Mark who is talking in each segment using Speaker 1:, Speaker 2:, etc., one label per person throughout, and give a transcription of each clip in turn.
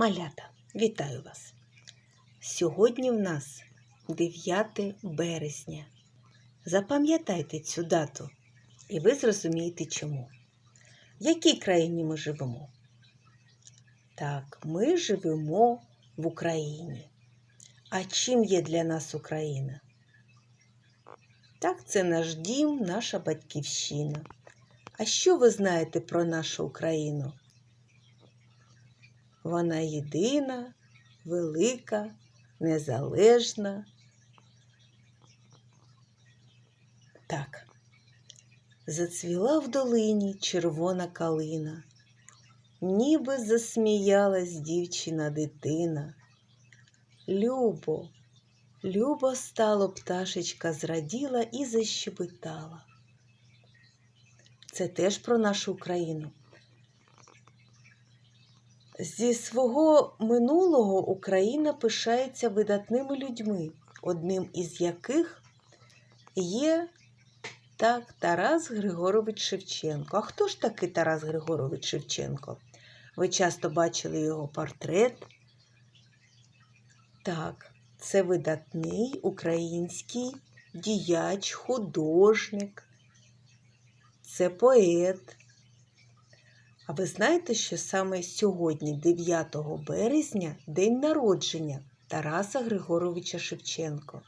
Speaker 1: Малята, вітаю вас! Сьогодні в нас 9 березня. Запам'ятайте цю дату, і ви зрозумієте чому. В якій країні ми живемо? Так, ми живемо в Україні. А чим є для нас Україна? Так, це наш дім, наша батьківщина. А що ви знаєте про нашу Україну? Вона єдина, велика, незалежна. Так, зацвіла в долині червона калина, ніби засміялась дівчина дитина. Любо, любо стало пташечка зраділа і защебетала. Це теж про нашу Україну. Зі свого минулого Україна пишається видатними людьми, одним із яких є так Тарас Григорович Шевченко. А хто ж такий Тарас Григорович Шевченко? Ви часто бачили його портрет. Так, це видатний український діяч, художник, це поет. А ви знаєте, що саме сьогодні, 9 березня, день народження Тараса Григоровича Шевченко?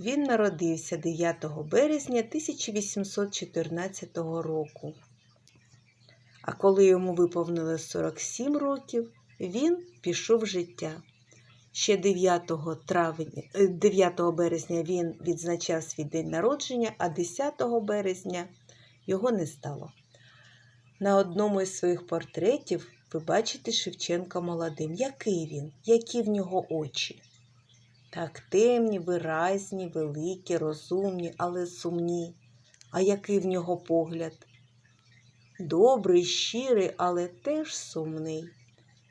Speaker 1: Він народився 9 березня 1814 року. А коли йому виповнилось 47 років, він пішов в життя. Ще 9 травня, 9 березня він відзначав свій день народження, а 10 березня його не стало. На одному із своїх портретів ви бачите Шевченка молодим. Який він? Які в нього очі? Так, темні, виразні, великі, розумні, але сумні. А який в нього погляд? Добрий, щирий, але теж сумний.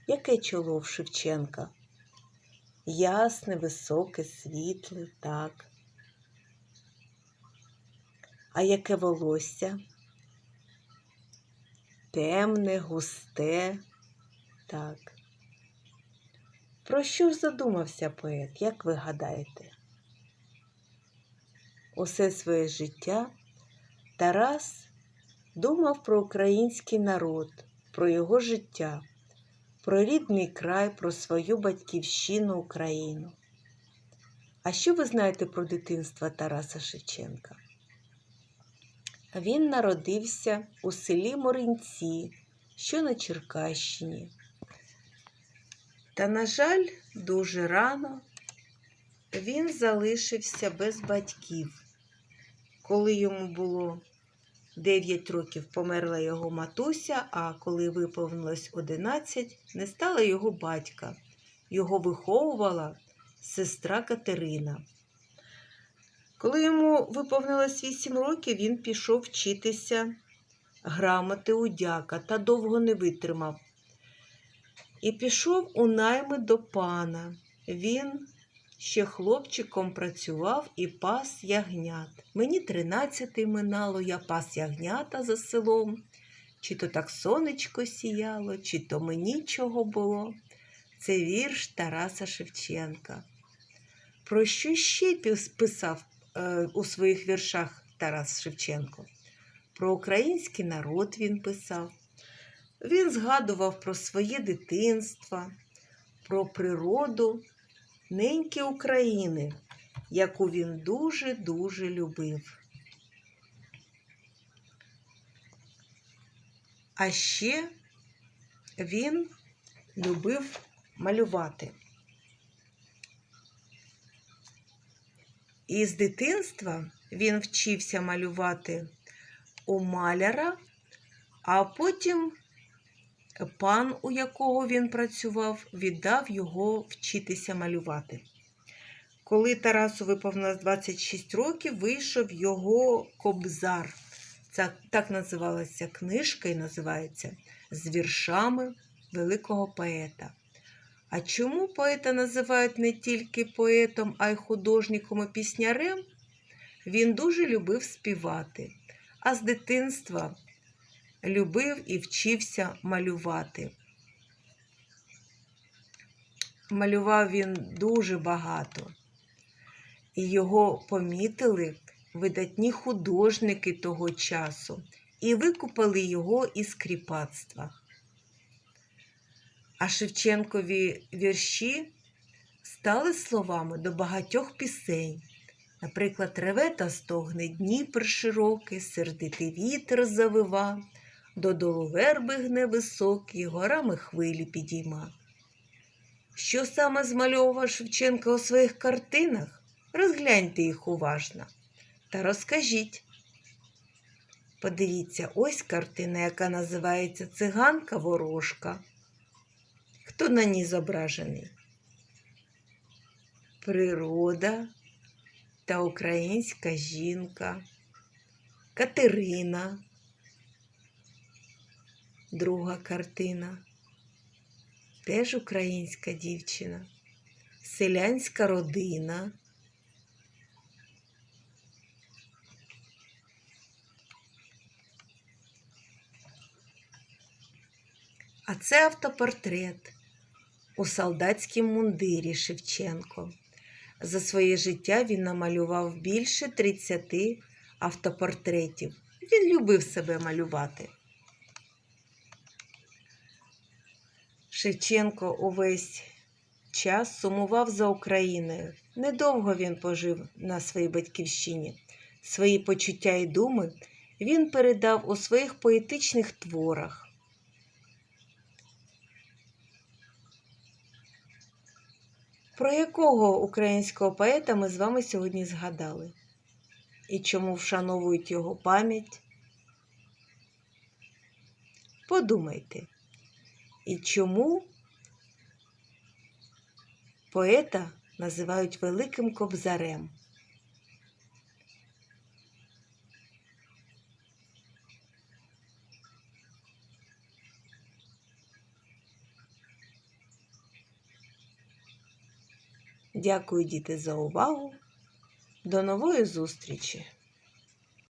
Speaker 1: Яке чоло в Шевченка? Ясне, високе, світле, так. А яке волосся? Темне, густе, так. Про що ж задумався поет, як ви гадаєте? Усе своє життя Тарас думав про український народ, про його життя, про рідний край, про свою батьківщину Україну. А що ви знаєте про дитинство Тараса Шевченка? Він народився у селі Моринці, що на Черкащині. Та, на жаль, дуже рано він залишився без батьків. Коли йому було 9 років, померла його матуся, а коли виповнилось 11, не стало його батька. Його виховувала сестра Катерина. Коли йому виповнилось 8 років, він пішов вчитися грамоти у дяка та довго не витримав. І пішов у найми до пана. Він ще хлопчиком працював і пас ягнят. Мені тринадцятий минало, я пас ягнята за селом. Чи то так сонечко сіяло, чи то мені чого було. Це вірш Тараса Шевченка. Про що ще писав у своїх віршах Тарас Шевченко? Про український народ він писав. Він згадував про своє дитинство, про природу неньки України, яку він дуже-дуже любив. А ще він любив малювати. І з дитинства він вчився малювати у маляра, а потім пан, у якого він працював, віддав його вчитися малювати. Коли Тарасу виповнилось 26 років, вийшов його кобзар. Це так називалася книжка і називається з віршами великого поета. А чому поета називають не тільки поетом, а й художником і піснярем? Він дуже любив співати, а з дитинства любив і вчився малювати. Малював він дуже багато, і його помітили видатні художники того часу і викупали його із кріпацтва. А Шевченкові вірші стали словами до багатьох пісень. Наприклад, реве та стогне Дніпр широкий, сердитий вітер завива, додолу верби гне високі, горами хвилі підійма. Що саме змальовував Шевченко у своїх картинах? Розгляньте їх уважно та розкажіть. Подивіться, ось картина, яка називається Циганка ворожка. Хто на ній зображений? Природа та українська жінка, Катерина. Друга картина. Теж українська дівчина, селянська родина. А це автопортрет у солдатському мундирі Шевченко. За своє життя він намалював більше 30 автопортретів. Він любив себе малювати. Шевченко увесь час сумував за Україною. Недовго він пожив на своїй батьківщині. Свої почуття і думи він передав у своїх поетичних творах. Про якого українського поета ми з вами сьогодні згадали? І чому вшановують його пам'ять? Подумайте, і чому поета називають Великим Кобзарем? Дякую, діти, за увагу. До нової зустрічі!